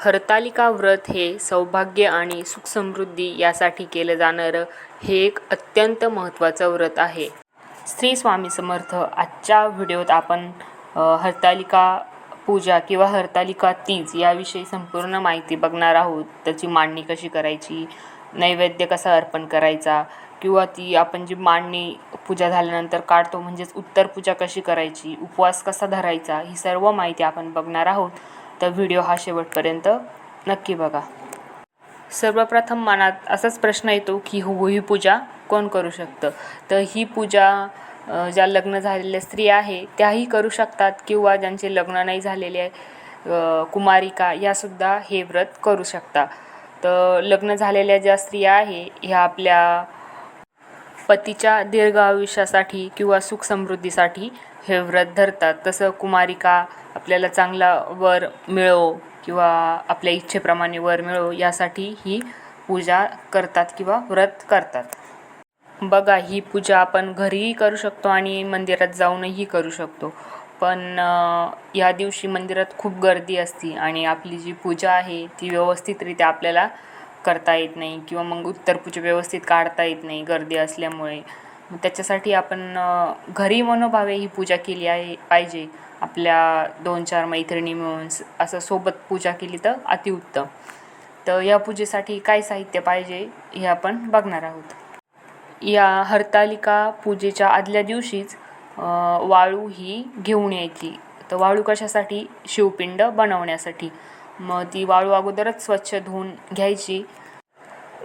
हरतालिका व्रत हे सौभाग्य आणि सुखसमृद्धी यासाठी केलं जाणारं हे एक अत्यंत महत्त्वाचं व्रत आहे. श्री स्वामी समर्थ आजच्या व्हिडिओत आपण हरतालिका पूजा किंवा हरतालिका तीज याविषयी संपूर्ण माहिती बघणार आहोत. त्याची मांडणी कशी करायची? नैवेद्य कसा अर्पण करायचा? किंवा ती आपण जी मांडणी पूजा झाल्यानंतर काढतो म्हणजेच उत्तर पूजा कशी करायची? उपवास कसा धरायचा? ही सर्व माहिती आपण बघणार आहोत. तर व्हिडिओ हा शेवटपर्यंत नक्की बघा. सर्वप्रथम मनात असाच प्रश्न येतो की हो ही पूजा कोण करू शकतं? तर ही पूजा ज्या लग्न झालेल्या स्त्रिया आहे त्याही करू शकतात किंवा ज्यांचे लग्न नाही झालेले आहे कुमारिका यासुद्धा हे व्रत करू शकता तर लग्न झालेल्या ज्या स्त्रिया आहे ह्या आपल्या पतीच्या दीर्घ आयुष्यासाठी किंवा सुख समृद्धीसाठी हे व्रत धरतात. तसं कुमारिका आपल्याला चांगला वर मिळो किंवा आपल्या इच्छेप्रमाणे वर मिळो यासाठी ही पूजा करतात किंवा व्रत करतात. बघा ही पूजा आपण घरीही करू शकतो आणि मंदिरात जाऊनही करू शकतो. पण या दिवशी मंदिरात खूप गर्दी असते आणि आपली जी पूजा आहे ती व्यवस्थितरित्या आपल्याला करता येत नाही किंवा मग उत्तर पूजा व्यवस्थित काढता येत नाही गर्दी असल्यामुळे. त्याच्यासाठी आपण घरी मनोभावे ही पूजा केली आहे पाहिजे. आपल्या दोन चार मैत्रिणी मिळून असं सोबत पूजा केली तर अतिउत्तम. तर या पूजेसाठी काय साहित्य पाहिजे हे आपण बघणार आहोत. या हरतालिका पूजेच्या आदल्या दिवशीच वाळू ही घेऊन यायची. तर वाळू कशासाठी? शिवपिंड बनवण्यासाठी. मग ती वाळू अगोदरच स्वच्छ धुवून घ्यायची.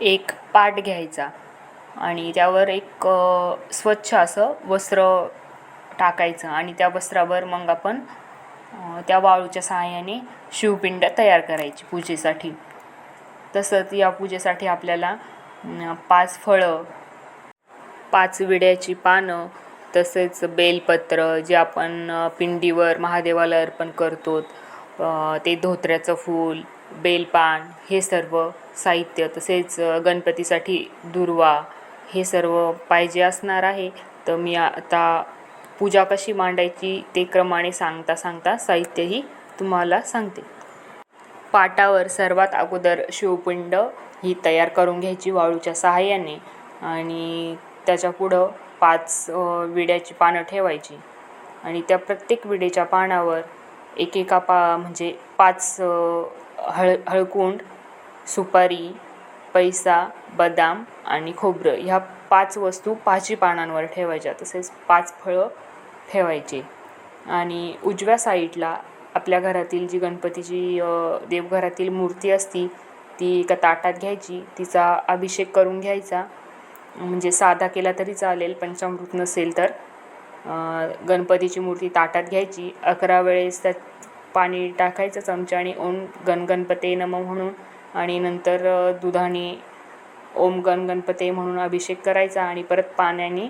एक पाट घ्यायचा. आणि त्यावर एक स्वच्छ असं वस्त्र टाकायचं आणि त्या वस्त्रावर मग आपण त्या वाळूच्या सहाय्याने शिवपिंड तयार करायची पूजेसाठी. तसंच या पूजेसाठी आपल्याला पाच फळं पाच विड्याची पानं तसेच बेलपत्र जे आपण पिंडीवर महादेवाला अर्पण करतो ते धोत्र्याचं फूल बेलपान हे सर्व साहित्य तसेच गणपतीसाठी दुर्वा हे सर्व पाहिजे असणार आहे. तर मी आता पूजा कशी मांडायची ते क्रमाने सांगता सांगता साहित्यही तुम्हाला सांगते. पाटावर सर्वात अगोदर शिवपिंड ही तयार करून घ्यायची वाळूच्या सहाय्याने आणि त्याच्या पुढं पाच विड्याची पानं ठेवायची. आणि त्या प्रत्येक विडेच्या पानावर एकेका पा म्हणजे पाच हळ हळकुंड सुपारी पैसा बदाम आणि खोबरं ह्या पाच वस्तू पाची पानांवर ठेवायच्या. तसेच पाच फळं ठेवायचे. आणि उजव्या साईडला आपल्या घरातील जी गणपतीची देवघरातील मूर्ती असती ती एका ताटात घ्यायची. तिचा अभिषेक करून घ्यायचा. म्हणजे साधा केला तरी चालेल पंचामृत नसेल तर. गणपतीची मूर्ती ताटात घ्यायची. अकरा वेळेस त्यात पाणी टाकायचं चमच्याने. ओम गण गणपते नम म्हणून. आणि नंतर दुधाने ओम गण गणपते म्हणून अभिषेक करायचा आणि परत पाण्याने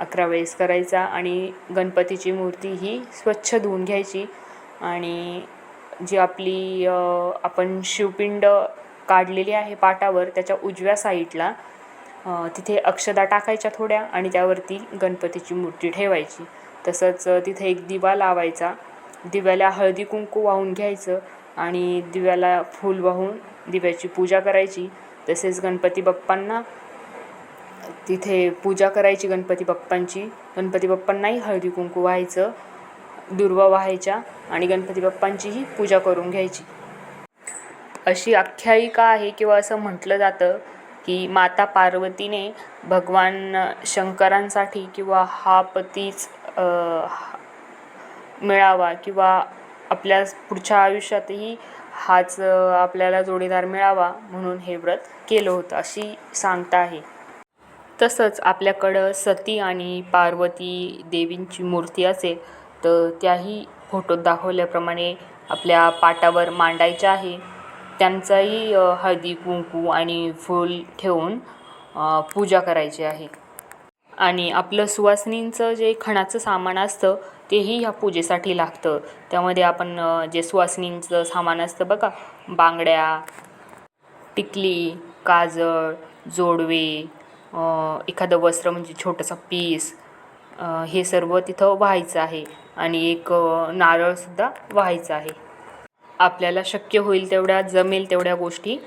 अकरा वेळेस करायचा आणि गणपतीची मूर्ती ही स्वच्छ धुवून घ्यायची. आणि जी आपली आपण शिवपिंड काढलेली आहे पाटावर त्याच्या उजव्या साईडला तिथे अक्षदा टाकायच्या थोड्या आणि त्यावरती गणपतीची मूर्ती ठेवायची. तसंच तिथे एक दिवा लावायचा. दिव्याला हळदी कुंकू वाहून घ्यायचं आणि दिव्याला फूल वाहून दिव्याची पूजा करायची. तसेच गणपती बाप्पांना तिथे पूजा करायची गणपती बाप्पांची. गणपती बाप्पांनाही हळदी कुंकू व्हायचं दुर्वा व्हायच्या आणि गणपती बाप्पांचीही पूजा करून घ्यायची. अशी आख्यायिका आहे किंवा असं म्हटलं जातं की माता पार्वतीने भगवान शंकरांसाठी किंवा हा पतीच हा- मिळावा किंवा आपल्या पुढच्या आयुष्यातही हाच आपल्याला जोडीदार मिळावा म्हणून हे व्रत केलं होतं अशी सांगता आहे. तसंच आपल्याकडं सती आणि पार्वती देवींची मूर्ती असेल तर त्याही फोटोत दाखवल्याप्रमाणे आपल्या पाटावर मांडायच्या आहे. त्यांचाही हळदी कुंकू आणि फूल ठेवून पूजा करायची आहे. आणि आपलं सुवासिनींचं जे खणाचं सामान असतं तेही ह्या पूजेसाठी लागतं. त्यामध्ये आपण जे सुवासिनींचं सामान असतं बघा बांगड्या टिकली काजळ जोडवे एखादं वस्त्र म्हणजे छोटंसं पीस हे सर्व तिथं व्हायचं आहे. आणि एक नारळसुद्धा व्हायचं आहे. आपल्याला शक्य होईल तेवढ्या जमेल तेवढ्या गोष्टी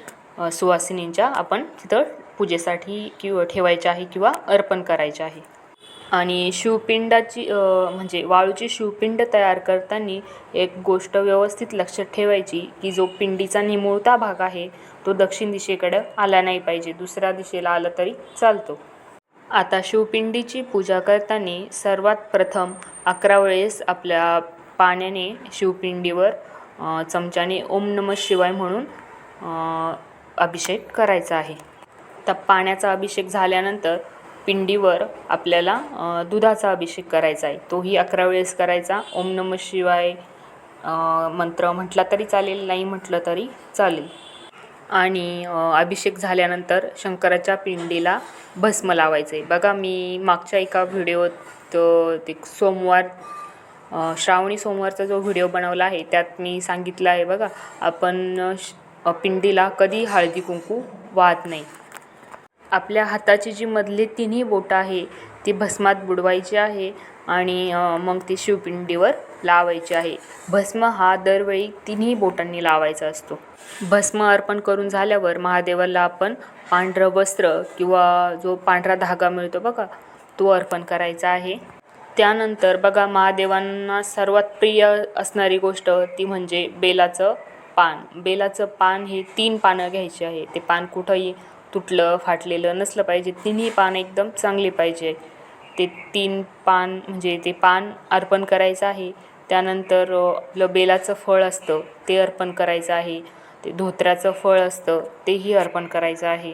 सुवासिनींच्या आपण तिथं पूजेसाठी किंवा ठेवायचे आहे किंवा अर्पण करायचे आहे. आणि शिवपिंडाची म्हणजे वाळूची शिवपिंड तयार करताना एक गोष्ट व्यवस्थित लक्षात ठेवायची की जो पिंडीचा निमुळता भाग आहे तो दक्षिण दिशेकडं आला नाही पाहिजे दुसऱ्या दिशेला आला तरी चालतो. आता शिवपिंडीची पूजा करताना सर्वात प्रथम अकरा वेळेस आपल्या पाण्याने शिवपिंडीवर चमच्याने ओम नम शिवाय म्हणून अभिषेक करायचा आहे. तर पाण्याचा अभिषेक झाल्यानंतर पिंडीवर आपल्याला दुधाचा अभिषेक करायचा आहे. तोही अकरा वेळेस करायचा. ओम नम शिवाय मंत्र म्हटला तरी चालेल नाही म्हटलं तरी चालेल. आणि अभिषेक झाल्यानंतर शंकराच्या पिंडीला भस्म लावायचं. आहे बघा मी मागच्या एका व्हिडिओत ते सोमवार श्रावणी सोमवारचा जो व्हिडिओ बनवला आहे त्यात मी सांगितलं आहे बघा आपण श- पिंडीला कधी हळदी कुंकू वाहत नाही. आपल्या हाताची जी मधली तिन्ही बोटं आहे ती भस्मात बुडवायची आहे आणि मग ती शिवपिंडीवर लावायची आहे. भस्म हा दरवेळी तिन्ही बोटांनी लावायचा असतो. भस्म अर्पण करून झाल्यावर महादेवाला आपण पांढरं वस्त्र किंवा जो पांढरा धागा मिळतो बघा तो अर्पण करायचा आहे. त्यानंतर बघा महादेवांना सर्वात प्रिय असणारी गोष्ट ती म्हणजे बेलाचं पान. बेलाचं पान हे तीन पानं घ्यायची आहे. ते पान कुठंही तुटलं फाटलेलं नसलं पाहिजे. तिन्ही पान एकदम चांगले पाहिजे. ते तीन पान म्हणजे ते पान अर्पण करायचं आहे. त्यानंतर आपलं बेलाचं फळ असतं ते अर्पण करायचं आहे. ते धोत्र्याचं फळ असतं तेही अर्पण करायचं आहे.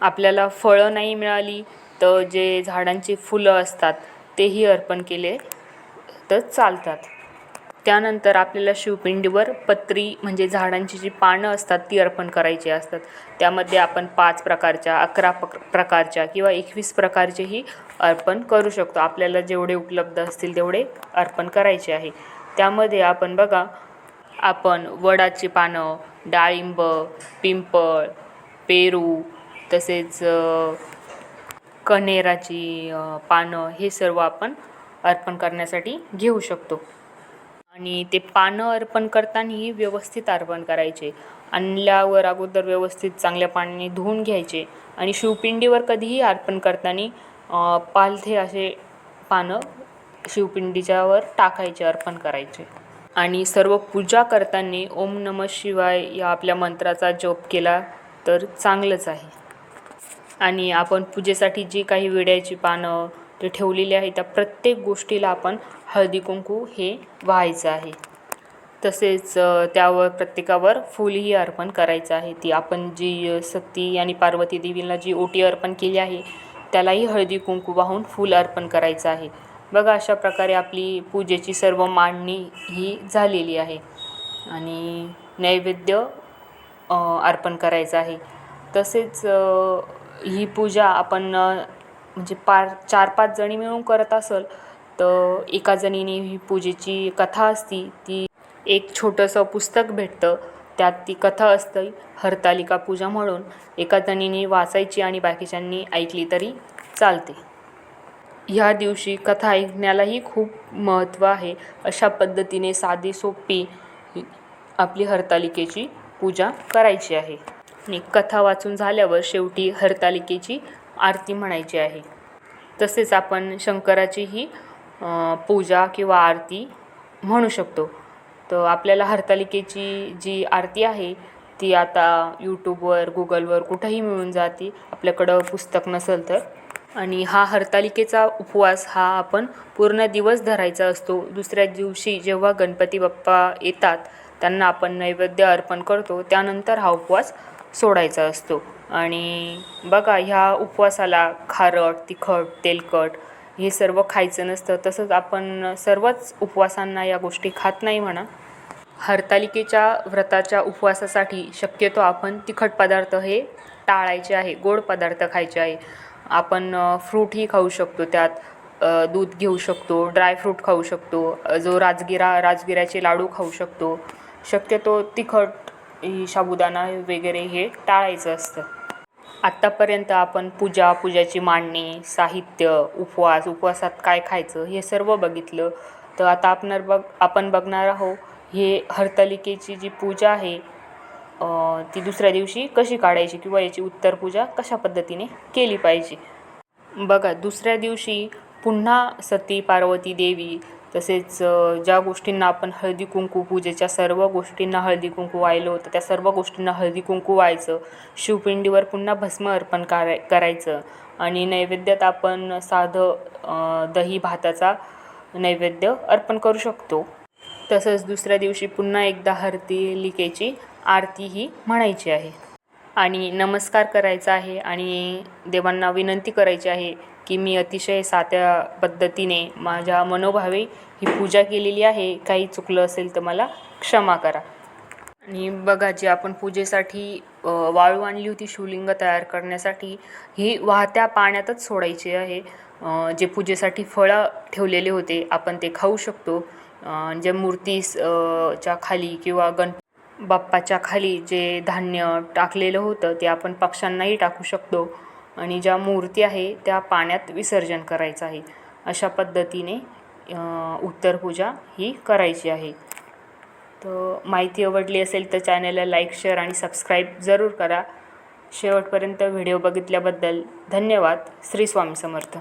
आपल्याला फळं नाही मिळाली तर जे झाडांची फुलं असतात तेही अर्पण केले तर चालतात. त्यानंतर आपल्याला शिवपिंडीवर पत्री म्हणजे झाडांची जी पानं असतात ती अर्पण करायची असतात. त्यामध्ये आपण पाच प्रकारच्या अकरा पक प्रकारच्या किंवा एकवीस प्रकारचेही अर्पण करू शकतो. आपल्याला जेवढे उपलब्ध असतील तेवढे अर्पण करायचे आहे. त्यामध्ये आपण बघा आपण वडाची पानं डाळिंब पिंपळ पेरू तसेच अ, कण्हेराची पानं हे सर्व आपण अर्पण करण्यासाठी घेऊ शकतो. आणि ते पानं अर्पण करतानाही व्यवस्थित अर्पण करायचे. आणल्यावर अगोदर व्यवस्थित चांगल्या पाण्याने धुवून घ्यायचे आणि शिवपिंडीवर कधीही अर्पण करताना पालथे असे पानं शिवपिंडीच्यावर टाकायचे अर्पण करायचे. आणि सर्व पूजा करताना ओम नम शिवाय या आपल्या मंत्राचा जप केला तर चांगलंच आहे. आणि आपण पूजेसाठी जी काही विड्याची पानं ते ठेवलेली आहे. त्या प्रत्येक गोष्टीला आपण हळदी कुंकू हे व्हायचं आहे. तसेच त्यावर प्रत्येकावर फुलही अर्पण करायचं आहे. ती आपण जी सती आणि पार्वती देवीला जी ओटी अर्पण केली आहे त्यालाही हळदी कुंकू वाहून फूल अर्पण करायचं आहे. बघा अशा प्रकारे आपली पूजेची सर्व मांडणी ही झालेली आहे. आणि नैवेद्य अर्पण करायचं आहे. तसेच ही पूजा आपण म्हणजे पार चार पाच जणी मिळून करत असेल तर एका जणीने ही पूजेची कथा असती ती एक छोटंसं पुस्तक भेटतं. त्यात ती कथा असते हरतालिका पूजा म्हणून. एका जणीने वाचायची आणि बाकीच्यांनी ऐकली तरी चालते. ह्या दिवशी कथा ऐकण्यालाही खूप महत्त्व आहे. अशा पद्धतीने साधी सोपी आपली हरतालिकेची पूजा करायची आहे. आणि कथा वाचून झाल्यावर शेवटी हरतालिकेची आरती म्हणायची आहे. तसेच आपण शंकराचीही पूजा किंवा आरती म्हणू शकतो. तर आपल्याला हरतालिकेची जी आरती आहे ती आता यूट्यूबवर गुगलवर कुठंही मिळून जाते. आपल्याकडं पुस्तक नसेल तर. आणि हा हरतालिकेचा उपवास हा आपण पूर्ण दिवस धरायचा असतो. दुसऱ्या दिवशी जेव्हा गणपती बाप्पा येतात त्यांना आपण नैवेद्य अर्पण करतो. त्यानंतर हा उपवास सोडायचा असतो. आणि बघा ह्या उपवासाला खारट तिखट तेलकट हे सर्व खायचं नसतं. तसंच आपण सर्वच उपवासांना या गोष्टी खात नाही म्हणा. हरतालिकेच्या व्रताच्या उपवासासाठी शक्यतो आपण तिखट पदार्थ हे टाळायचे आहे गोड पदार्थ खायचे आहे. आपण फ्रूटही खाऊ शकतो त्यात. दूध घेऊ शकतो ड्रायफ्रूट खाऊ शकतो जो राजगिरा राजगिऱ्याचे लाडू खाऊ शकतो. शक्यतो तिखट ही साबुदाणा वगैरे हे टाळायचं असतं. आत्तापर्यंत आपण पूजा पूजाची मांडणी साहित्य उपवास उपवासात काय खायचं हे सर्व बघितलं. तर आता आपण बघ आपण बघणार आहोत हे हरतालिकेची जी पूजा आहे ती दुसऱ्या दिवशी कशी काढायची किंवा याची उत्तर पूजा कशा पद्धतीने केली पाहिजे? बघा दुसऱ्या दिवशी पुन्हा सती पार्वती देवी तसेच ज्या गोष्टींना आपण हळदी कुंकू पूजेच्या सर्व गोष्टींना हळदी कुंकू वाहिलं होतं त्या सर्व गोष्टींना हळदी कुंकू व्हायचं. शिवपिंडीवर पुन्हा भस्म अर्पण कराय करायचं. आणि नैवेद्यात आपण साधं दही भाताचा नैवेद्य अर्पण करू शकतो. तसंच दुसऱ्या दिवशी पुन्हा एकदा हरतालिकेची आरती ही म्हणायची आहे. आणि नमस्कार करायचा आहे आणि देवांना विनंती करायची आहे की मी अतिशय सात्या पद्धतीने माझ्या मनोभावे ही पूजा केलेली आहे. काही चुकलं असेल तर मला क्षमा करा. आणि बघा जी आपण पूजेसाठी वाळू आणली होती शिवलिंग तयार करण्यासाठी ही वाहत्या पाण्यातच सोडायची आहे. जे पूजेसाठी फळं ठेवलेले होते आपण ते खाऊ शकतो. जे मूर्तीस च्या खाली किंवा गण बाप्पाच्या खाली जे धान्य टाकलेलं होतं ते आपण पक्ष्यांनाही टाकू शकतो. आणि ज्या मूर्ती आहे त्या पाण्यात विसर्जन करायचं आहे. अशा पद्धतीने उत्तर पूजा ही करायची आहे. तर माहिती आवडली असेल तर चॅनलला लाईक शेअर आणि सबस्क्राईब जरूर करा. शेवटपर्यंत व्हिडिओ बघितल्याबद्दल धन्यवाद. श्री स्वामी समर्थ.